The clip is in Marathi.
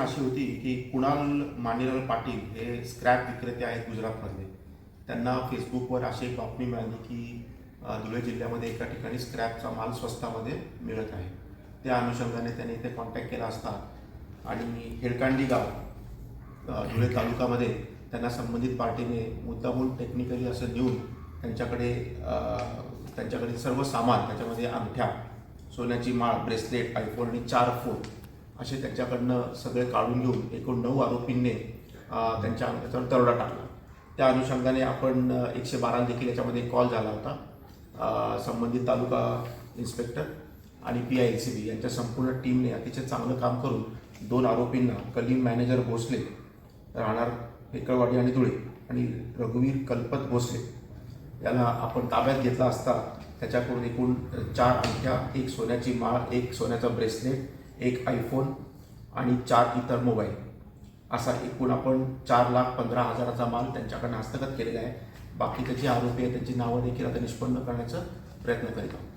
अशी होती की कुणाल मानेलाल पाटील हे स्क्रॅप विक्रेते आहेत गुजरातमधले. त्यांना फेसबुकवर अशी एक बातमी मिळाली की धुळे जिल्ह्यामध्ये एका ठिकाणी स्क्रॅपचा माल स्वस्तामध्ये मिळत आहे. त्या अनुषंगाने त्यांनी इथे कॉन्टॅक्ट केला असता. आणि हेडकांडी गाव धुळे तालुक्यामध्ये त्यांना संबंधित पार्टीने मुद्दामून टेक्निकली असं नेऊन त्यांच्याकडे त्यांच्याकडे सर्व सामान त्याच्यामध्ये अंगठ्या सोन्याची माळ ब्रेसलेट आयफोन आणि चार फोन असे त्यांच्याकडनं सगळे काढून घेऊन एकूण नऊ आरोपींनी त्यांच्या त्याच्यावर दरोडा टाकला. त्या अनुषंगाने आपण एकशे बारा देखील याच्यामध्ये कॉल झाला होता. संबंधित तालुका इन्स्पेक्टर आणि P I L C B यांच्या संपूर्ण टीमने अतिशय चांगलं काम करून दोन आरोपींना कलीम मॅनेजर भोसले राहणार हेकळवाडी आणि धुळे आणि रघुवीर कल्पत भोसले याला आपण ताब्यात घेतला असता त्याच्याकडून एकूण चार अंगठ्या एक सोन्याची माळ एक सोन्याचा ब्रेसलेट एक आयफोन आणि चार इतर मोबाईल असा एकूण आपण चार लाख पंधरा हजाराचा माल त्यांच्याकडनं हस्तगत केलेला आहे. बाकीचे जे आरोपी आहेत त्यांची नावं देखील आता निष्पन्न करण्याचा प्रयत्न करीत आहोत.